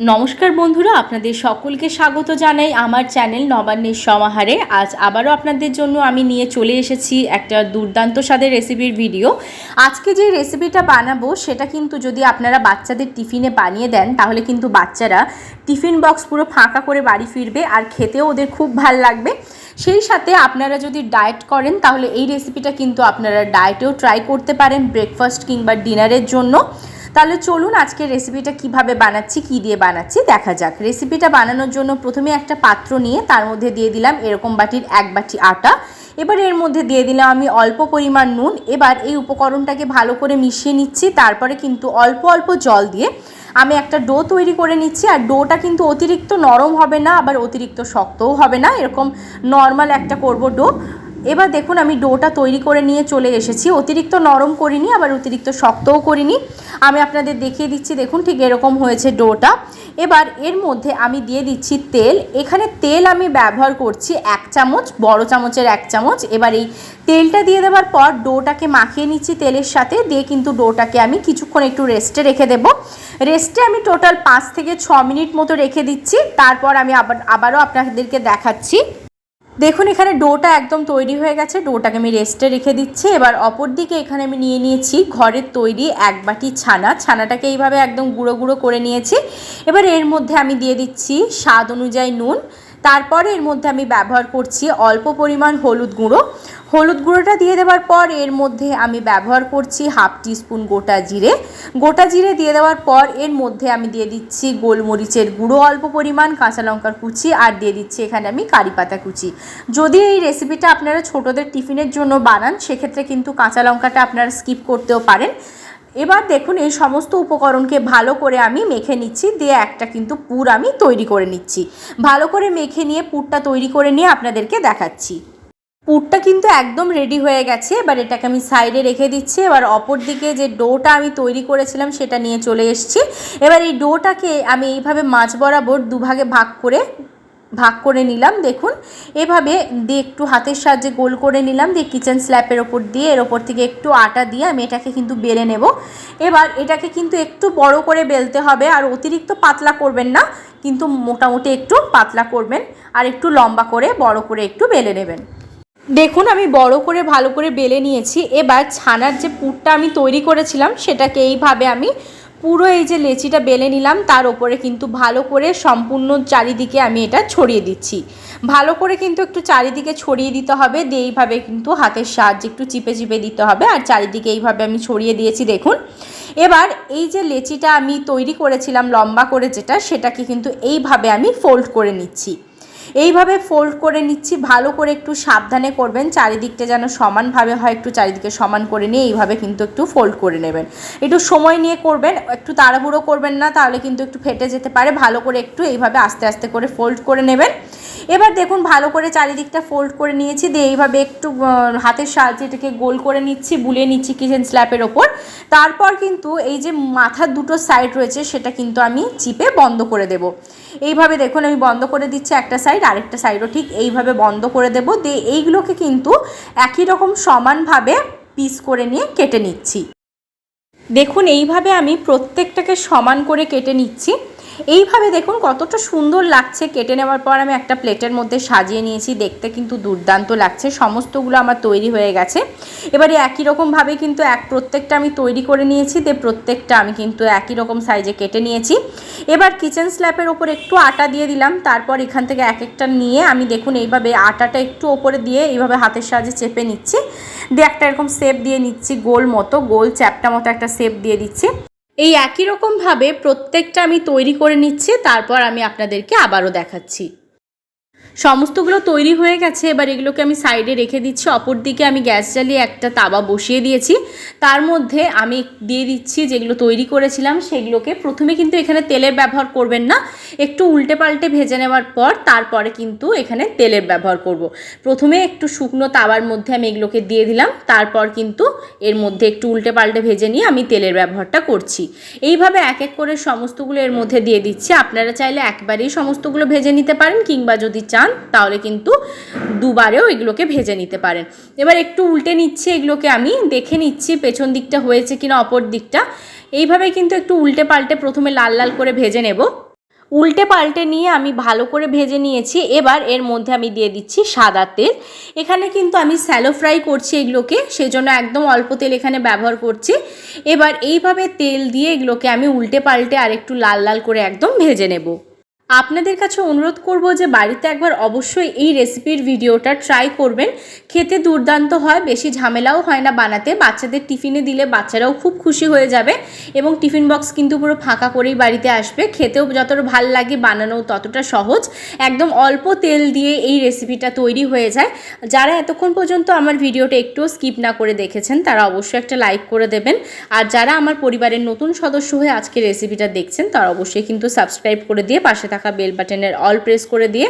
নমস্কার বন্ধুরা, আপনাদের সকলকে স্বাগত জানাই আমার চ্যানেল নবান্নের সমাহারে। আজ আবারও আপনাদের জন্য আমি নিয়ে চলে এসেছি একটা দুর্দান্ত স্বাদের রেসিপির ভিডিও। আজকে যে রেসিপিটা বানাবো, সেটা কিন্তু যদি আপনারা বাচ্চাদের টিফিনে বানিয়ে দেন, তাহলে কিন্তু বাচ্চারা টিফিন বক্স পুরো ফাঁকা করে বাড়ি ফিরবে আর খেতেও ওদের খুব ভালো লাগবে। সেই সাথে আপনারা যদি ডায়েট করেন, তাহলে এই রেসিপিটা কিন্তু আপনারা ডায়েটেও ট্রাই করতে পারেন, ব্রেকফাস্ট কিংবা ডিনারের জন্য। তাহলে চলুন আজকে রেসিপিটা কীভাবে বানাচ্ছি, কি দিয়ে বানাচ্ছি, দেখা যাক। রেসিপিটা বানানোর জন্য প্রথমে একটা পাত্র নিয়ে তার মধ্যে দিয়ে দিলাম এরকম বাটির এক বাটি আটা। এবার এর মধ্যে দিয়ে দিলাম আমি অল্প পরিমাণ নুন। এবার এই উপকরণটাকে ভালো করে মিশিয়ে নিচ্ছি, তারপরে কিন্তু অল্প অল্প জল দিয়ে আমি একটা ডো তৈরি করে নিচ্ছি। আর ডোটা কিন্তু অতিরিক্ত নরম হবে না, আবার অতিরিক্ত শক্তও হবে না। এরকম নর্মাল একটা করব ডো। এবার দেখুন আমি ডোটা তৈরি করে নিয়ে চলে এসেছি। অতিরিক্ত নরম করিনি, আবার অতিরিক্ত শক্তও করিনি। আমি আপনাদের দেখিয়ে দিচ্ছি, দেখুন ঠিক এরকম হয়েছে ডোটা। এবার এর মধ্যে আমি দিয়ে দিচ্ছি তেল। এখানে তেল আমি ব্যবহার করছি এক চামচ, বড় চামচের এক চামচ। এবার এই তেলটা দিয়ে দেওয়ার পর ডোটাকে মাখিয়ে নিচ্ছি তেলের সাথে। দিয়ে কিন্তু ডোটাকে আমি কিছুক্ষণ একটু রেস্টে রেখে দেব। রেস্টে আমি টোটাল পাঁচ থেকে ছ মিনিট মতো রেখে দিচ্ছি। তারপর আমি আবার, আবারও আপনাদেরকে দেখাচ্ছি। দেখুন, এখানে ডোটা একদম তৈরি হয়ে গেছে। ডোটাকে আমি রেস্টে রেখে দিচ্ছি। এবার অপর দিকে এখানে আমি নিয়ে নিয়েছি ঘরের তৈরি এক বাটি ছানা। ছানাটাকে এইভাবে একদম গুঁড়ো গুঁড়ো করে নিয়েছি। এবার এর মধ্যে আমি দিয়ে দিচ্ছি স্বাদ অনুযায়ী নুন। তারপরে এর মধ্যে আমি ব্যবহার করছি অল্প পরিমাণ হলুদ গুঁড়ো। হলুদ গুঁড়োটা দিয়ে দেওয়ার পর এর মধ্যে আমি ব্যবহার করছি হাফ টিস্পুন গোটা জিরে। গোটা জিরে দিয়ে দেওয়ার পর এর মধ্যে আমি দিয়ে দিচ্ছি গোলমরিচের গুঁড়ো অল্প পরিমাণ, কাঁচা লঙ্কার কুচি, আর দিয়ে দিচ্ছি এখানে আমি কারি পাতা কুচি। যদি এই রেসিপিটা আপনারা ছোটোদের টিফিনের জন্য বানান, সেক্ষেত্রে কিন্তু কাঁচা লঙ্কাটা আপনারা স্কিপ করতেও পারেন। এবার দেখুন, এই সমস্ত উপকরণকে ভালো করে আমি মেখে নিচ্ছি, দিয়ে একটা কিন্তু পুর আমি তৈরি করে নিচ্ছি। ভালো করে মেখে নিয়ে পুরটা তৈরি করে নিয়ে আপনাদেরকে দেখাচ্ছি। পুরটা কিন্তু একদম রেডি হয়ে গেছে, এবার এটাকে আমি সাইডে রেখে দিচ্ছি। এবার অপর দিকে যে ডোটা আমি তৈরি করেছিলাম, সেটা নিয়ে চলে এসেছি। এবার এই ডোটাকে আমি এইভাবে মাছ বরাবর দুভাগে ভাগ করে ভাগ করে নিলাম, দেখুন। এভাবে দিয়ে একটু হাতের সাহায্যে গোল করে নিলাম, দিয়ে কিচেন স্ল্যাপের ওপর দিয়ে, এর ওপর থেকে একটু আটা দিয়ে আমি এটাকে কিন্তু বেলে নেব। এবার এটাকে কিন্তু একটু বড় করে বেলতে হবে, আর অতিরিক্ত পাতলা করবেন না, কিন্তু মোটামুটি একটু পাতলা করবেন, আর একটু লম্বা করে, বড় করে একটু বেলে নেবেন। দেখুন, আমি বড় করে, ভালো করে বেলে নিয়েছি। এবার ছানার যে পুরটা আমি তৈরি করেছিলাম, সেটাকে এইভাবে আমি পুরো এই যে লেচিটা বেলে নিলাম, তার ওপরে কিন্তু ভালো করে সম্পূর্ণ চারিদিকে আমি এটা ছড়িয়ে দিচ্ছি। ভালো করে কিন্তু একটু চারিদিকে ছড়িয়ে দিতে হবে, দিয়ে এইভাবে কিন্তু হাতের সাহায্যে একটু চিপে চিপে দিতে হবে, আর চারিদিকে এইভাবে আমি ছড়িয়ে দিয়েছি, দেখুন। এবার এই যে লেচিটা আমি তৈরি করেছিলাম, লম্বা করে যেটা, সেটাকে কিন্তু এইভাবে আমি ফোল্ড করে নিচ্ছি। এইভাবে ফোল্ড করে নিচ্ছি, ভালো করে একটু সাবধানে করবেন, চারিদিকটা যেন সমানভাবে হয়, একটু চারিদিকে সমান করে নিয়ে এইভাবে কিন্তু একটু ফোল্ড করে নেবেন। একটু সময় নিয়ে করবেন, একটু তাড়াহুড়ো করবেন না, তাহলে কিন্তু একটু ফেটে যেতে পারে, ভালো করে একটু এইভাবে আস্তে আস্তে করে ফোল্ড করে নেবেন। এবার দেখুন, ভালো করে চারিদিকটা ফোল্ড করে নিয়েছি। দিয়ে এইভাবে একটু হাতের সাহায্যে এটাকে গোল করে নিচ্ছি, বুলিয়ে নিচ্ছি কিচেন স্ল্যাপের ওপর। তারপর কিন্তু এই যে মাথার দুটো সাইড রয়েছে, সেটা কিন্তু আমি চিপে বন্ধ করে দেব। এইভাবে দেখুন, আমি বন্ধ করে দিচ্ছি একটা সাইড আরেকটা সাইডও ঠিক এইভাবে বন্ধ করে দেব। দিয়ে এইগুলোকে কিন্তু একই রকম সমানভাবে পিস করে নিয়ে কেটে নিচ্ছি। দেখুন, এইভাবে আমি প্রত্যেকটাকে সমান করে কেটে নিচ্ছি। এইভাবে দেখুন কতটা সুন্দর লাগছে। কেটে নেওয়ার পর আমি একটা প্লেটের মধ্যে সাজিয়ে নিয়েছি। দেখতে কিন্তু দুর্দান্ত লাগছে। সমস্তগুলো আমার তৈরি হয়ে গেছে। এবারে একই রকমভাবে কিন্তু এক প্রত্যেকটা আমি তৈরি করে নিয়েছি। দিয়ে প্রত্যেকটা আমি কিন্তু একই রকম সাইজে কেটে নিয়েছি। এবার কিচেন স্ল্যাপের ওপর একটু আটা দিয়ে দিলাম। তারপর এখান থেকে এক একটা নিয়ে আমি দেখুন এইভাবে আটাটা একটু ওপরে দিয়ে এইভাবে হাতের সাহায্যে চেপে নিচ্ছি। দিয়ে একটা এরকম শেপ দিয়ে নিচ্ছি গোল মতো। গোল চ্যাপটা মতো একটা শেপ দিয়ে দিচ্ছি। এই একই রকমভাবে প্রত্যেকটা আমি তৈরি করে নিচ্ছি তারপর আমি আপনাদেরকে আবারও দেখাচ্ছি। সমস্তগুলো তৈরি হয়ে গেছে, এবার এগুলোকে আমি সাইডে রেখে দিচ্ছি। অপর দিকে আমি গ্যাস জ্বালিয়ে একটা তাওয়া বসিয়ে দিয়েছি। তার মধ্যে আমি দিয়ে দিচ্ছি যেগুলো তৈরি করেছিলাম, সেগুলোকে। প্রথমে কিন্তু এখানে তেলের ব্যবহার করবেন না, একটু উল্টে পাল্টে ভেজে নেওয়ার পর তারপরে কিন্তু এখানে তেলের ব্যবহার করব। প্রথমে একটু শুকনো তাওয়ার মধ্যে আমি এগুলোকে দিয়ে দিলাম, তারপর কিন্তু এর মধ্যে একটু উল্টে পাল্টে ভেজে নিয়ে আমি তেলের ব্যবহারটা করছি। এইভাবে এক এক করে সমস্তগুলো এর মধ্যে দিয়ে দিচ্ছি। আপনারা চাইলে একবারেই সমস্তগুলো ভেজে নিতে পারেন, কিংবা যদি চান তাহলে কিন্তু দুবারেও এগুলোকে ভেজে নিতে পারেন। এবার একটু উল্টে নিচ্ছি এগুলোকে আমি, দেখে নিচ্ছি পেছন দিকটা হয়েছে কিনা, অপর দিকটা। এইভাবে কিন্তু একটু উল্টে পাল্টে প্রথমে লাল লাল করে ভেজে নেব। উল্টে পাল্টে নিয়ে আমি ভালো করে ভেজে নিয়েছি। এবার এর মধ্যে আমি দিয়ে দিচ্ছি সাদা তেল। এখানে কিন্তু আমি স্যালো ফ্রাই করছি এগুলোকে, সেজন্য একদম অল্প তেল এখানে ব্যবহার করছি। এবার এইভাবে তেল দিয়ে এগুলোকে আমি উল্টে পাল্টে আর একটু লাল লাল করে একদম ভেজে নেব। আপনাদের কাছে অনুরোধ করব যে বাড়িতে একবার অবশ্যই এই রেসিপির ভিডিওটা ট্রাই করবেন। খেতে দুর্দান্ত হয়, বেশি ঝামেলাও হয় না বানাতে। বাচ্চাদের টিফিনে দিলে বাচ্চারাও খুব খুশি হয়ে যাবে এবং টিফিন বক্স কিন্তু পুরো ফাঁকা করেই বাড়িতে আসবে। খেতেও যতটা ভালো লাগে বানানোও ততটা সহজ। একদম অল্প তেল দিয়ে এই রেসিপিটা তৈরি হয়ে যায়। যারা এতক্ষণ পর্যন্ত আমার ভিডিওটা একটুও স্কিপ না করে দেখেছেন, তারা অবশ্যই একটা লাইক করে দেবেন। আর যারা আমার পরিবারের নতুন সদস্য হয়ে আজকে রেসিপিটা দেখছেন, তারা অবশ্যই কিন্তু সাবস্ক্রাইব করে দিয়ে পাশে থাকা বেল বাটনের অল প্রেস করে দিয়ে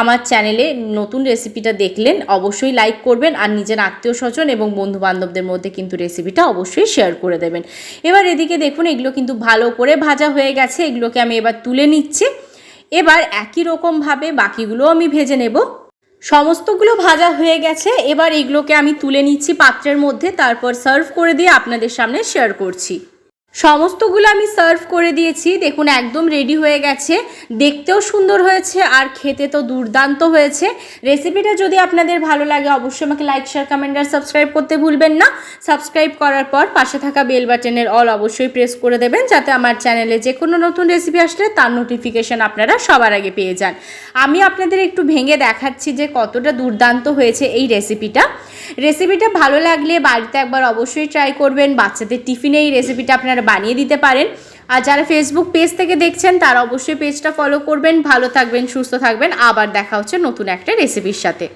আমার চ্যানেলে নতুন রেসিপিটা দেখলেন, অবশ্যই লাইক করবেন আর নিজের আত্মীয় স্বজন এবং বন্ধু বান্ধবদের মধ্যে কিন্তু রেসিপিটা অবশ্যই শেয়ার করে দেবেন। এবার এদিকে দেখুন, এগুলো কিন্তু ভালো করে ভাজা হয়ে গেছে, এগুলোকে আমি এবার তুলে নিচ্ছি। এবার একই রকমভাবে বাকিগুলো আমি ভেজে নেব। সমস্তগুলো ভাজা হয়ে গেছে, এবার এগুলোকে আমি তুলে নিচ্ছি পাত্রের মধ্যে, তারপর সার্ভ করে দিয়ে আপনাদের সামনে শেয়ার করছি। সমস্তগুলো আমি সার্ভ করে দিয়েছি। দেখুন, একদম রেডি হয়ে গেছে। দেখতেও সুন্দর হয়েছে আর খেতে তো দুর্দান্ত হয়েছে। রেসিপিটা যদি আপনাদের ভালো লাগে, অবশ্যই আমাকে লাইক শেয়ার কমেন্ট আর সাবস্ক্রাইব করতে ভুলবেন না। সাবস্ক্রাইব করার পর পাশে থাকা বেল বাটনের অল অবশ্যই প্রেস করে দেবেন, যাতে আমার চ্যানেলে যে কোনো নতুন রেসিপি আসলে তার নোটিফিকেশান আপনারা সবার আগে পেয়ে যান। আমি আপনাদের একটু ভেঙে দেখাচ্ছি যে কতটা দুর্দান্ত হয়েছে এই রেসিপিটা রেসিপিটা ভালো লাগলে বাড়িতে একবার অবশ্যই ট্রাই করবেন। বাচ্চাদের টিফিনে এই রেসিপিটা আপনারা বানিয়ে দিতে পারেন। আর যারা ফেসবুক পেজ থেকে দেখছেন, তারা অবশ্যই পেজটা ফলো করবেন। ভালো থাকবেন, সুস্থ থাকবেন। আবার দেখা হচ্ছে নতুন একটা রেসিপির সাথে।